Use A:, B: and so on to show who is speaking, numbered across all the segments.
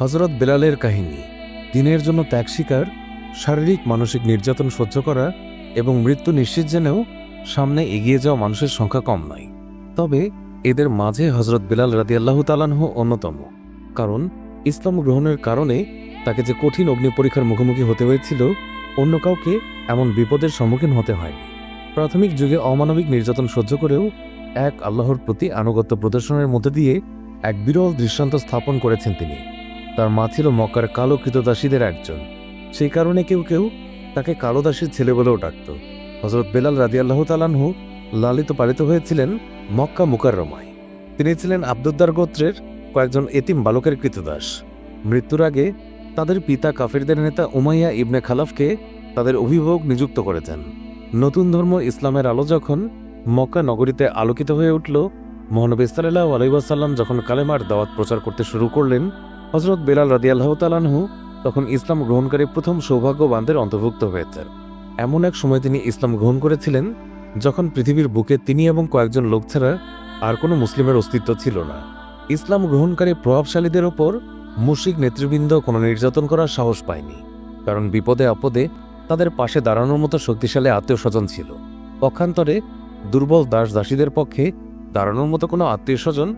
A: হজরত বেলালের কাহিনী, দিনের জন্য ত্যাগ স্বীকার, শারীরিক, মানসিক নির্যাতন সহ্য করা এবং মৃত্যু নিশ্চিত জেনেও সামনে এগিয়ে যাওয়া মানুষের সংখ্যা কম নয়। তবে এদের মাঝে হজরত বেলাল রাদিয়াল্লাহ তালানহ অন্যতম। কারণ ইসলাম গ্রহণের কারণে তাকে যে কঠিন অগ্নি পরীক্ষার মুখোমুখি হতে হয়েছিল, অন্য কাউকে এমন বিপদের সম্মুখীন হতে হয়নি। প্রাথমিক যুগে অমানবিক নির্যাতন সহ্য করেও এক আল্লাহর প্রতি আনুগত্য প্রদর্শনের মধ্যে দিয়ে এক বিরল দৃষ্টান্ত স্থাপন করেছেন তিনি। তার মা ছিল মক্কার কালো কৃতদাসীদের একজন। সেই কারণে কেউ কেউ তাকে কালো দাসীর ছেলে বলেও ডাকত। হজরত বেলাল রাদিয়াল্লাহ তালানহু লালিত পালিত হয়েছিলেন মক্কা মুকাররমায়। তিনি ছিলেন আব্দুদ্দার গোত্রের কয়েকজন এতিম বালকের কৃতদাস। মৃত্যুর আগে তাদের পিতা কাফিরদের নেতা উমাইয়া ইবনে খালাফকে তাদের অভিভাবক নিযুক্ত করেছেন। নতুন ধর্ম ইসলামের আলো যখন মক্কা নগরীতে আলোকিত হয়ে উঠল, মহানবী সাল্লাহ আলাইসাল্লাম যখন কালেমার দাওয়াত প্রচার করতে শুরু করলেন হজরত বেলাল রাদিয়াল্লাহ তালানহু তখন ইসলাম গ্রহণকারী প্রথম সৌভাগ্যবানদের অন্তর্ভুক্ত হয়েছেন। এমন এক সময় তিনি ইসলাম গ্রহণ করেছিলেন যখন পৃথিবীর বুকে তিনি এবং কয়েকজন লোক ছাড়া আর কোনো মুসলিমের অস্তিত্ব ছিল না। ইসলাম গ্রহণকারী প্রভাবশালীদের ওপর মুশিক নেতৃবৃন্দ কোনো নির্যাতন করার সাহস পায়নি, কারণ বিপদে আপদে তাদের পাশে দাঁড়ানোর মতো শক্তিশালী আত্মীয় স্বজন ছিল। পক্ষান্তরে দুর্বল দাস দাসীদের পক্ষে দাঁড়ানোর মতো কোনো আত্মীয় স্বজন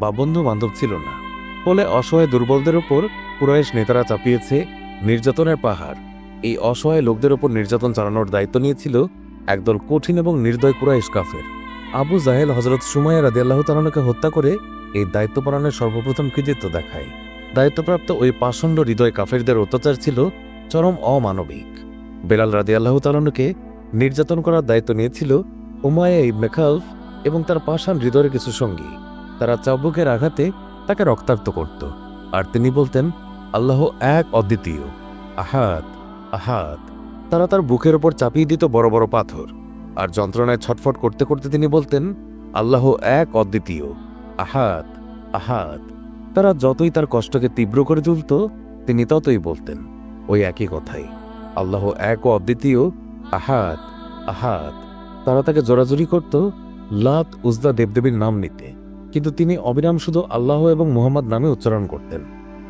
A: বা বন্ধু বান্ধব ছিল না। ফলে অসহায় দুর্বলদের ওপর কুরাইশ নেতারা চাপিয়েছে নির্যাতনের পাহাড়। এই অসহায় লোকদের ওপর নির্যাতন চালানোর দায়িত্ব নিয়েছিল একদল কঠিন এবং নির্দয় কুরাইশ কাফের। আবু জাহেল হজরত সুমাইয়া রাদি আল্লাহ তালাকে হত্যা করে এই দায়িত্ব পালনের সর্বপ্রথম কৃতিত্ব দেখায়। দায়িত্বপ্রাপ্ত ওই পাষণ্ড হৃদয় কাফেরদের অত্যাচার ছিল চরম অমানবিক। বেলাল রাদি আল্লাহ তালানুকে নির্যাতন করার দায়িত্ব নিয়েছিল উমায়া ইবনে খালফ এবং তার পাষাণ হৃদয়ের কিছু সঙ্গী। তারা চাবুকের আঘাতে তাকে রক্তাক্ত করত। আর তিনি বলতেন, আল্লাহ এক অদ্বিতীয় আহাত আহাত তারা তার বুকের ওপর চাপিয়ে দিত বড় বড় পাথর। আর যন্ত্রণায় ছটফট করতে করতে তিনি বলতেন, আল্লাহ এক অদ্বিতীয় আহাত আহাত তারা যতই তার কষ্টকে তীব্র করে তুলত, তিনি ততই বলতেন, ওই একই কথাই, আল্লাহ এক ও অদ্বিতীয় আহাত আহাত তারা তাকে জোরাজুরি করত, লাত উজদা দেবদেবীর নাম নিতে। কিন্তু তিনি অবিরাম শুধু আল্লাহ এবং মোহাম্মদ নামে উচ্চারণ করতেন।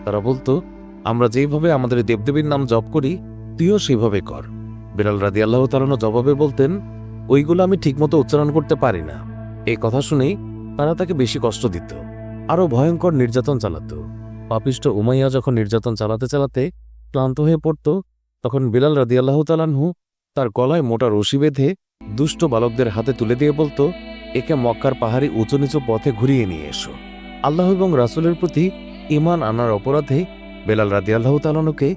A: তারা বলতো, আমরা যেইভাবে আমাদের দেবদেবীর নাম জপ করি, তুইও সেইভাবে কর। বিড়াল রাদি আল্লাহ তালানো জবাবে বলতেন, ওইগুলো আমি ঠিকমতো উচ্চারণ করতে পারি না। এই কথা শুনেই তারা তাকে বেশি কষ্ট দিত, আরও ভয়ঙ্কর নির্যাতন চালাত। পাপিষ্ট উমাইয়া যখন নির্যাতন চালাতে চালাতে ক্লান্ত হয়ে পড়ত, তখন বিলাল রাদি আল্লাহ তালানহু তার গলায় মোটা রশি বেঁধে দুষ্ট বালকদের হাতে তুলে দিয়ে বলতো একে মক্কার পাহাড়ি উঁচু নিচু পথে ঘুরিয়ে নিয়ে এসো। আল্লাহ এবং রাসুলের প্রতি ইমান আনার অপরাধে বেলাল রাদি আল্লাহ তালানুকে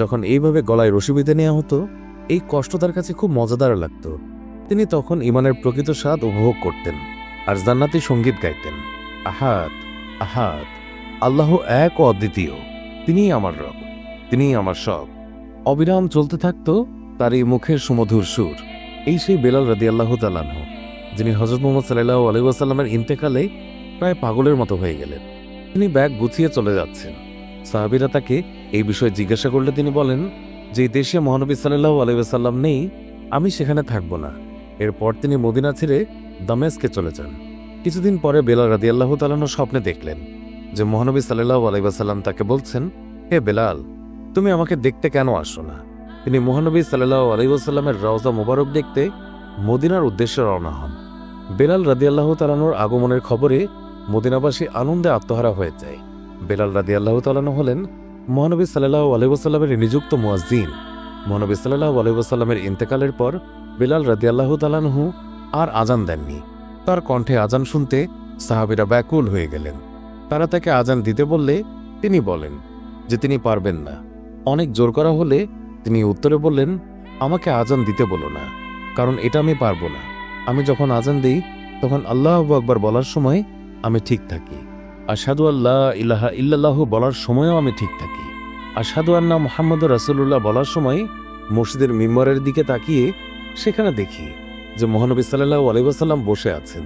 A: যখন এইভাবে গলায় রশি বেঁধে নেওয়া হতো, এই কষ্ট তার কাছে খুব মজাদার লাগত। তিনি তখন ইমানের প্রকৃত স্বাদ উপভোগ করতেন আর জান্নাতি সংগীত গাইতেন। আহাত আহাত, আল্লাহ এক ও অদ্বিতীয়, তিনিই আমার রব, তিনিই আমার সব। অবিরাম চলতে থাকত তার এই মুখের সুমধুর সুর, এই সেই বেলাল রাদি আল্লাহ তালানহ যিনি হজরত মোহাম্মদ সাল্লাহ আলহিউসাল্লামের ইন্তেকালে প্রায় পাগলের মতো হয়ে গেলেন। তিনি ব্যাগ গুছিয়ে চলে যাচ্ছেন। সাহাবিরা তাকে এই বিষয়ে জিজ্ঞাসা করলে তিনি বলেন, যে দেশে মহানবী সাল্লাহ আলহিউসাল্লাম নেই, আমি সেখানে থাকব না। এরপর তিনি মদিনা ছেড়ে দামেস্কে চলে যান। কিছুদিন পরে বেলাল রাদি আল্লাহ তালানো স্বপ্নে দেখলেন যে মহানবী সাল্লাহ আলাইসাল্লাম তাকে বলছেন, হে বেলাল, তুমি আমাকে দেখতে কেন আসো না? তিনি মহানবী সাল্লাহ আলাইসাল্লামের রওজা মোবারক দেখতে মদিনার উদ্দেশ্যে রওনা হন। বেলাল রাদিয়াল্লাহ তালানোর আগমনের খবরে মদিনাবাসী আনন্দে আত্মহারা হয়ে যায়। বেলাল রাদিয়াল্লাহ তালানো হলেন মহানবী সাল্লাহ আলহিবাসাল্লামের নিযুক্ত মুয়াজ্জিন। মহানবী সাল্লাহ আলহিবাসাল্লামের ইন্তেকালের পর বেলাল রাদিয়াল্লাহ তালানহু আর আজান দেননি। তার কণ্ঠে আজান শুনতে সাহাবিরা ব্যাকুল হয়ে গেলেন। তারা তাকে আজান দিতে বললে তিনি বলেন যে তিনি পারবেন না। অনেক জোর করা হলে তিনি উত্তরে বললেন, আমাকে আজান দিতে বলো না। কারণ এটা আমি পারব না। আমি যখন আজান দিই, তখন আল্লাহ আকবার বলার সময় আমি ঠিক থাকি। আসাদু আল্লাহ ইলাহা ইল্লাল্লাহ বলার সময়ও আমি ঠিক থাকি। আসাদু আন্না মোহাম্মদ রাসুল্লাহ বলার সময় মসজিদের মিম্বরের দিকে তাকিয়ে সেখানে দেখি যে মহানবী সাল্লাহ আলাইসাল্লাম বসে আছেন।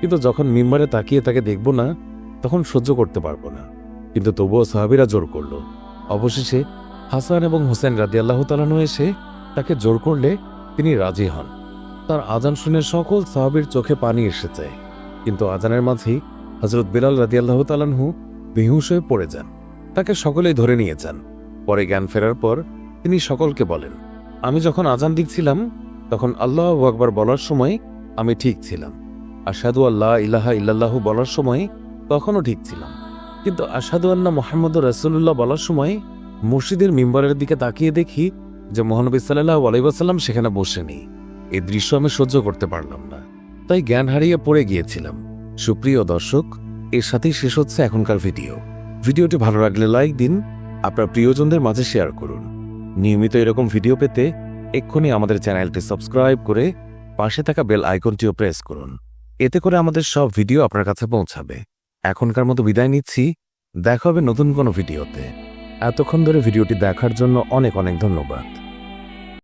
A: কিন্তু যখন মিম্বরে তাকিয়ে তাকে দেখব না, তখন সহ্য করতে পারব না। কিন্তু তবুও সাহাবিরা জোর করল। অবশেষে হাসান এবং হোসেন রাদি আল্লাহ তালানু এসে তাকে জোর করলে তিনি রাজি হন। তার আজান শুনে সকল সাহাবির চোখে পানি এসে যায় কিন্তু আজানের মাঝেই হজরত বিলাল রাদি আল্লাহ তালানহু বেহুশ হয়ে পড়ে যান। তাকে সকলেই ধরে নিয়ে যান। পরে জ্ঞান ফেরার পর তিনি সকলকে বলেন, আমি যখন আজান দিচ্ছিলাম, তখন আল্লাহ আকবার বলার সময় আমি ঠিক ছিলাম। আসাদু আল্লাহ ইলাহা ইল্লাল্লাহু বলার সময় তখনও ঠিক ছিলাম। কিন্তু আসাদু আল্লাহ মোহাম্মদ রাসুল্লাহ বলার সময় মসজিদের মিম্বরের দিকে তাকিয়ে দেখি যে মহানবী সাল্লাহ আলাইসাল্লাম সেখানে বসেনি। এই দৃশ্য আমি সহ্য করতে পারলাম না। তাই জ্ঞান হারিয়ে পড়ে গিয়েছিলাম। সুপ্রিয় দর্শক, এর সাথেই শেষ হচ্ছে এখনকার ভিডিও। ভিডিওটি ভালো লাগলে লাইক দিন, আপনার প্রিয়জনদের মাঝে শেয়ার করুন। নিয়মিত এরকম ভিডিও পেতে এক্ষুনি আমাদের চ্যানেলটি সাবস্ক্রাইব করে পাশে থাকা বেল আইকনটিও প্রেস করুন। এতে করে আমাদের সব ভিডিও আপনার কাছে পৌঁছাবে। এখনকার মতো বিদায় নিচ্ছি। দেখা হবে নতুন কোনো ভিডিওতে। এতক্ষণ ধরে ভিডিওটি দেখার জন্য অনেক অনেক ধন্যবাদ।